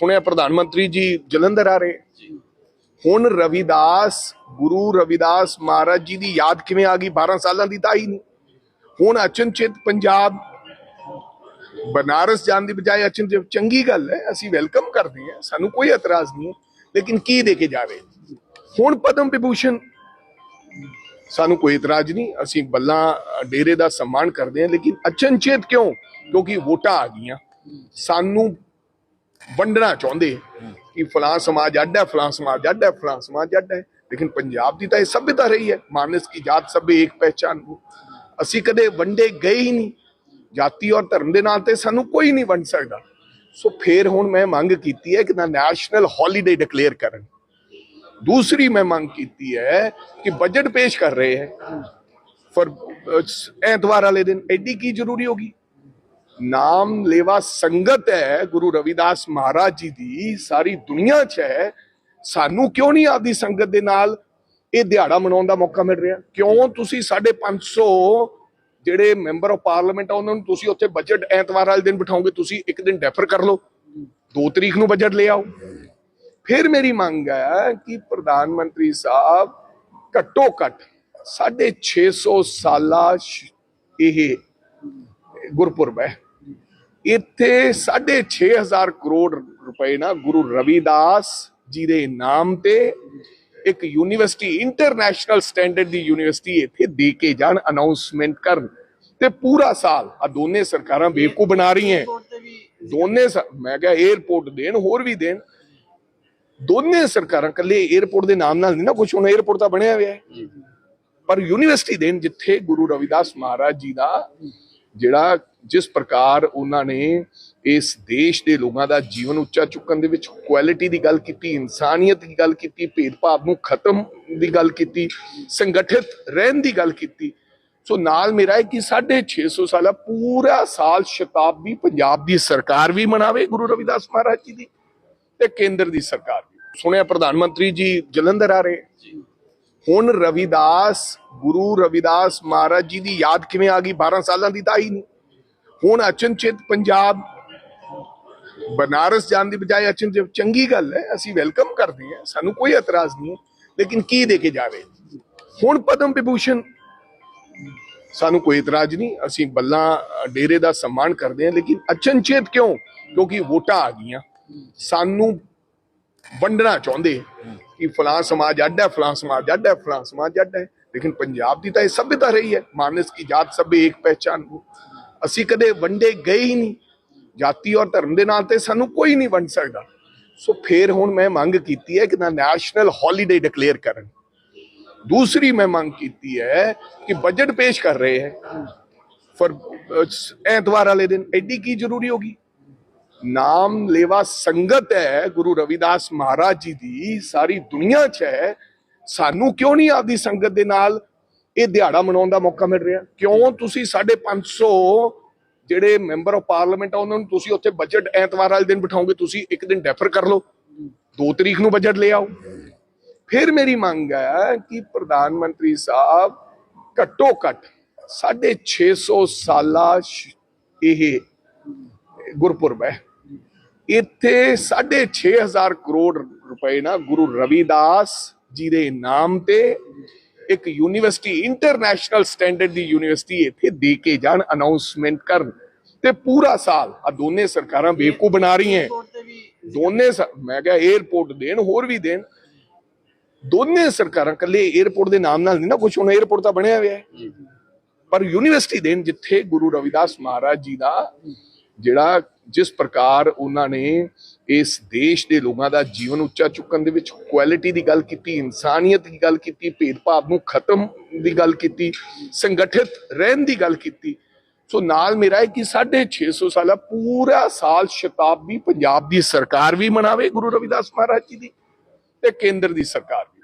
ਸੁਣਿਆ ਪ੍ਰਧਾਨ ਮੰਤਰੀ ਜੀ ਜਲੰਧਰ ਆ ਰਹੇ। ਹੁਣ ਰਵਿਦਾਸ ਗੁਰੂ ਰਵਿਦਾਸ ਮਹਾਰਾਜ ਜੀ ਦੀ ਯਾਦ ਕਿਵੇਂ ਆ ਗਈ? 12 ਸਾਲਾਂ ਦੀ ਤਾਂ ਹੀ ਨਹੀਂ ਹੁਣ ਅਚਨਚੇਤ ਪੰਜਾਬ ਬਨਾਰਸ ਜਾਣ ਦੀ ਬਜਾਏ ਅਚਨਚੇਤ ਚੰਗੀ ਗੱਲ ਹੈ ਅਸੀਂ ਵੈਲਕਮ ਕਰਦੇ ਹਾਂ ਸਾਨੂੰ ਕੋਈ ਇਤਰਾਜ਼ ਨਹੀਂ ਲੇਕਿਨ ਕੀ ਦੇ ਕੇ ਜਾ ਰਹੇ ਹੁਣ ਪਦਮ ਵਿਭੂਸ਼ਣ ਸਾਨੂੰ ਕੋਈ ਇਤਰਾਜ਼ ਨਹੀਂ ਅਸੀਂ ਬੱਲਾ ਡੇਰੇ ਦਾ ਸਨਮਾਨ ਕਰਦੇ ਹਾਂ ਲੇਕਿਨ ਅਚਨਚੇਤ ਕਿਉਂ? ਕਿਉਂਕਿ ਵੋਟਾਂ ਆ ਗਈਆਂ। ਸਾਨੂੰ ਵੰਡਣਾ ਚਾਹੁੰਦੇ ਕਿ ਫਲਾਂ ਸਮਾਜ ਅੱਡ ਹੈ ਫਲਾਂ ਸਮਾਜ ਅੱਡ ਹੈ ਫਲਾਂ ਸਮਾਜ ਅੱਡ ਹੈ। ਲੇਕਿਨ ਪੰਜਾਬ ਦੀ ਤਾਂ ਇਹ ਸਭਿਅਤਾ ਰਹੀ ਹੈ। ਮਾਨਸ ਕੀ ਜਾਤ ਸਭੇ ਇੱਕ ਪਹਿਚਾਨ ਹੋ। ਅਸੀਂ ਕਦੇ ਵੰਡੇ ਗਏ ਹੀ ਨਹੀਂ। ਜਾਤੀ ਔਰ ਧਰਮ ਦੇ ਨਾਂ ਤੇ ਸਾਨੂੰ ਕੋਈ ਨਹੀਂ ਵੰਡ ਸਕਦਾ। ਸੋ ਫੇਰ ਹੁਣ ਮੈਂ ਮੰਗ ਕੀਤੀ ਹੈ ਕਿ ਨਾ ਨੈਸ਼ਨਲ ਹੌਲੀਡੇ ਡਿਕਲੇਅਰ ਕਰਨ। ਦੂਸਰੀ ਮੈਂ ਮੰਗ ਕੀਤੀ ਹੈ ਕਿ ਬਜਟ ਪੇਸ਼ ਕਰ ਰਹੇ ਹੈ। ਫਰ ਐਤਵਾਰ ਵਾਲੇ ਦਿਨ ਐਡੀ ਕੀ ਜ਼ਰੂਰੀ ਹੋਗੀ? ਨਾਮ ਲੇਵਾ ਸੰਗਤ ਹੈ, ਗੁਰੂ ਰਵਿਦਾਸ ਮਹਾਰਾਜ ਜੀ ਦੀ, ਸਾਰੀ ਦੁਨੀਆ 'ਚ ਹੈ। ਸਾਨੂੰ ਕਿਉਂ ਨਹੀਂ ਆਪਦੀ ਸੰਗਤ ਦੇ ਨਾਲ ਇਹ ਦਿਹਾੜਾ ਮਨਾਉਣ ਦਾ ਮੌਕਾ ਮਿਲ ਰਿਹਾ? ਕਿਉਂ ਤੁਸੀਂ 550 ਜਿਹੜੇ ਮੈਂਬਰ ਆਫ ਪਾਰਲੀਮੈਂਟ ਆ, ਉਹਨਾਂ ਨੂੰ ਤੁਸੀਂ ਉੱਥੇ ਬਜਟ ਐਤਵਾਰ ਵਾਲੇ ਦਿਨ ਬਿਠਾਓਗੇ, ਤੁਸੀਂ ਇੱਕ ਦਿਨ ਡੈਫਰ ਕਰ ਲਓ। 2 ਤਰੀਕ ਨੂੰ ਬਜਟ ਲੈ ਆਓ। ਫਿਰ ਮੇਰੀ ਮੰਗ ਹੈ ਕਿ ਪ੍ਰਧਾਨ ਮੰਤਰੀ ਸਾਹਿਬ ਘੱਟੋ ਘੱਟ 650 ਸਾਲਾ ਸ਼- ਇਹ ਗੁਰਪੁਰਬ ਹੈ। ਇੱਥੇ 6500 ਕਰੋੜ ਰੁਪਏ ਨਾ ਗੁਰੂ ਰਵਿਦਾਸ ਜੀ ਦੇ ਨਾਮ ਤੇ ਇੱਕ ਯੂਨੀਵਰਸਿਟੀ ਇੰਟਰਨੈਸ਼ਨਲ ਸਟੈਂਡਰਡ ਦੀ ਯੂਨੀਵਰਸਿਟੀ ਇੱਥੇ ਦੇ ਕੇ ਜਾਣ ਅਨਾਉਂਸਮੈਂਟ ਕਰਨ। ਤੇ ਪੂਰਾ ਸਾਲ ਆ ਦੋਨੇ ਸਰਕਾਰਾਂ ਬੇਵਕੂ ਬਣਾ ਰਹੀਆਂ। ਦੋਨੇ ਮੈਂ ਕਿਹਾ 에어ਪੋਰਟ ਦੇਣ, ਹੋਰ ਵੀ ਦੇਣ। ਦੋਨੇ ਸਰਕਾਰਾਂ ਕੱਲੇ 에어ਪੋਰਟ ਦੇ ਨਾਮ ਨਾਲ ਨਹੀਂ ਨਾ ਕੁਝ ਹੁਣ 에어ਪੋਰਟ ਤਾਂ ਬਣਿਆ ਹੋਇਆ ਹੈ। ਪਰ ਯੂਨੀਵਰਸਿਟੀ ਦੇਣ ਜਿੱਥੇ ਗੁਰੂ ਰਵਿਦਾਸ ਮਹਾਰਾਜ ਜੀ ਦਾ ਜਿਹੜਾ ਜਿਸ ਪ੍ਰਕਾਰ ਉਹਨਾਂ ਨੇ ਇਸ ਦੇਸ਼ ਦੇ ਲੋਕਾਂ ਦਾ ਜੀਵਨ ਉੱਚਾ ਚੁੱਕਣ ਦੇ ਵਿੱਚ ਕੁਆਲਿਟੀ ਦੀ ਗੱਲ ਕੀਤੀ, ਇਨਸਾਨੀਅਤ ਦੀ ਗੱਲ ਕੀਤੀ, ਭੇਦਭਾਵ ਨੂੰ ਖਤਮ ਦੀ ਗੱਲ ਕੀਤੀ, ਸੰਗਠਿਤ ਰਹਿਣ ਦੀ ਗੱਲ ਕੀਤੀ। ਸੋ ਨਾਲ ਮੇਰਾ ਹੈ ਕਿ 650 ਸਾਲਾ ਪੂਰਾ ਸਾਲ ਸ਼ਤਾਬਦੀ ਪੰਜਾਬ ਦੀ ਸਰਕਾਰ ਵੀ ਮਨਾਵੇ ਗੁਰੂ ਰਵਿਦਾਸ ਮਹਾਰਾਜ ਜੀ ਦੀ ਤੇ ਕੇਂਦਰ ਦੀ ਸਰਕਾਰ ਵੀ। ਸੁਣਿਆ ਪ੍ਰਧਾਨ ਮੰਤਰੀ ਜੀ ਜਲੰਧਰ ਆ ਰਹੇ। ਹੁਣ ਰਵਿਦਾਸ, ਗੁਰੂ ਰਵਿਦਾਸ ਮਹਾਰਾਜ ਜੀ ਦੀ ਯਾਦ ਕਿਵੇਂ ਆ ਗਈ? 12 ਸਾਲਾਂ ਦੀ ਤਾਂ ਹੀ ਨਹੀਂ ਹੁਣ ਅਚਨਚੇਤ ਪੰਜਾਬ, ਬਨਾਰਸ ਜਾਣ ਦੀ ਬਜਾਏ ਅਚਨਚੇਤ ਚੰਗੀ ਗੱਲ ਹੈ, ਅਸੀਂ ਵੈਲਕਮ ਕਰਦੇ ਹਾਂ, ਸਾਨੂੰ ਕੋਈ ਇਤਰਾਜ਼ ਨਹੀਂ ਲੇਕਿਨ ਕੀ ਦੇ ਕੇ ਜਾਵੇ? ਹੁਣ ਪਦਮ ਵਿਭੂਸ਼ਣ, ਸਾਨੂੰ ਕੋਈ ਇਤਰਾਜ਼ ਨਹੀਂ, ਅਸੀਂ ਬੱਲਾ, ਡੇਰੇ ਦਾ ਸਨਮਾਨ ਕਰਦੇ ਹਾਂ, ਲੇਕਿਨ ਅਚਨਚੇਤ ਕਿਉਂ? ਕਿਉਂਕਿ ਵੋਟਾਂ ਆ ਗਈਆਂ, ਸਾਨੂੰ ਵੰਡਣਾ ਚਾਹੁੰਦੇ। ਕਿ ਫਲਾਂ ਸਮਾਜ ਅੱਡ ਹੈ ਫਲਾਂ ਸਮਾਜ ਅੱਡ ਹੈ ਫਲਾਂ ਸਮਾਜ ਅੱਡ ਹੈ। ਲੇਕਿਨ ਪੰਜਾਬ ਦੀ ਤਾਂ ਇਹ ਸਭਿਅਤਾ ਰਹੀ ਹੈ, ਮਾਨਸ ਕੀ ਜਾਤ ਸਭੇ ਇੱਕ ਪਹਿਚਾਨ ਹੋ। ਅਸੀਂ ਕਦੇ ਵੰਡੇ ਗਏ ਹੀ ਨਹੀਂ। ਜਾਤੀ ਔਰ ਧਰਮ ਦੇ ਨਾਂ ਤੇ ਸਾਨੂੰ ਕੋਈ ਨਹੀਂ ਵੰਡ ਸਕਦਾ। ਸੋ ਫੇਰ ਹੁਣ ਮੈਂ ਮੰਗ ਕੀਤੀ ਹੈ ਕਿ ਨਾ ਨੈਸ਼ਨਲ ਹੌਲੀਡੇ ਡਿਕਲੇਅਰ ਕਰਨ। ਦੂਸਰੀ ਮੈਂ ਮੰਗ ਕੀਤੀ ਹੈ ਕਿ ਬਜਟ ਪੇਸ਼ ਕਰ ਰਹੇ ਹੈ। ਫਰ ਐਤਵਾਰ ਵਾਲੇ ਦਿਨ ਐਡੀ ਕੀ ਜ਼ਰੂਰੀ ਹੋਗੀ ਨਾਮ ਲੇਵਾ ਸੰਗਤ ਹੈ, ਗੁਰੂ ਰਵਿਦਾਸ ਮਹਾਰਾਜ ਜੀ ਦੀ, ਸਾਰੀ ਦੁਨੀਆ 'ਚ ਹੈ। ਸਾਨੂੰ ਕਿਉਂ ਨਹੀਂ ਆਪਦੀ ਸੰਗਤ ਦੇ ਨਾਲ ਇਹ ਦਿਹਾੜਾ ਮਨਾਉਣ ਦਾ ਮੌਕਾ ਮਿਲ ਰਿਹਾ? ਕਿਉਂ ਤੁਸੀਂ 550 ਜਿਹੜੇ ਮੈਂਬਰ ਆਫ ਪਾਰਲੀਮੈਂਟ ਆ, ਉਹਨਾਂ ਨੂੰ ਤੁਸੀਂ ਉੱਥੇ ਬਜਟ ਐਤਵਾਰ ਵਾਲੇ ਦਿਨ ਬਿਠਾਓਗੇ, ਤੁਸੀਂ ਇੱਕ ਦਿਨ ਡੈਫਰ ਕਰ ਲਓ। 2 ਤਰੀਕ ਨੂੰ ਬਜਟ ਲੈ ਆਓ। ਫਿਰ ਮੇਰੀ ਮੰਗ ਹੈ ਕਿ ਪ੍ਰਧਾਨ ਮੰਤਰੀ ਸਾਹਿਬ ਘੱਟੋ ਘੱਟ 650 ਸਾਲਾ ਸ਼- ਇਹ ਗੁਰਪੁਰਬ ਹੈ। ਇੱਥੇ 6500 ਕਰੋੜ ਰੁਪਏ ਨਾ ਗੁਰੂ ਰਵਿਦਾਸ ਜੀ ਦੇ ਨਾਮ ਤੇ ਇੱਕ ਯੂਨੀਵਰਸਿਟੀ ਇੰਟਰਨੈਸ਼ਨਲ ਸਟੈਂਡਰਡ ਦੀ ਯੂਨੀਵਰਸਿਟੀ ਇੱਥੇ ਦੇ ਕੇ ਜਾਣ ਅਨਾਉਂਸਮੈਂਟ ਕਰਨ। ਤੇ ਪੂਰਾ ਸਾਲ ਆ ਦੋਨੇ ਸਰਕਾਰਾਂ ਬੇਵਕੂ ਬਣਾ ਰਹੀਆਂ। ਦੋਨੇ ਮੈਂ ਕਿਹਾ 에어ਪੋਰਟ ਦੇਣ, ਹੋਰ ਵੀ ਦੇਣ। ਦੋਨੇ ਸਰਕਾਰਾਂ ਕੱਲੇ 에어ਪੋਰਟ ਦੇ ਨਾਮ ਨਾਲ ਨਹੀਂ ਨਾ ਕੁਝ ਹੁਣ 에어ਪੋਰਟ ਤਾਂ ਬਣਿਆ ਹੋਇਆ ਹੈ। ਪਰ ਯੂਨੀਵਰਸਿਟੀ ਦੇਣ ਜਿੱਥੇ ਗੁਰੂ ਰਵਿਦਾਸ ਮਹਾਰਾਜ ਜੀ ਦਾ ਜਿਹੜਾ ਜਿਸ ਪ੍ਰਕਾਰ ਉਹਨਾਂ ਨੇ ਇਸ ਦੇਸ਼ ਦੇ ਲੋਕਾਂ ਦਾ ਜੀਵਨ ਉੱਚਾ ਚੁੱਕਣ ਦੇ ਵਿੱਚ ਕੁਆਲਿਟੀ ਦੀ ਗੱਲ ਕੀਤੀ, ਇਨਸਾਨੀਅਤ ਦੀ ਗੱਲ ਕੀਤੀ, ਭੇਦਭਾਵ ਨੂੰ ਖਤਮ ਦੀ ਗੱਲ ਕੀਤੀ, ਸੰਗਠਿਤ ਰਹਿਣ ਦੀ ਗੱਲ ਕੀਤੀ। ਸੋ ਨਾਲ ਮੇਰਾ ਹੈ ਕਿ 650 ਸਾਲਾ ਪੂਰਾ ਸਾਲ ਸ਼ਤਾਬਦੀ ਪੰਜਾਬ ਦੀ ਸਰਕਾਰ ਵੀ ਮਨਾਵੇ ਗੁਰੂ ਰਵਿਦਾਸ ਮਹਾਰਾਜ ਜੀ ਦੀ ਤੇ ਕੇਂਦਰ ਦੀ ਸਰਕਾਰ ਵੀ।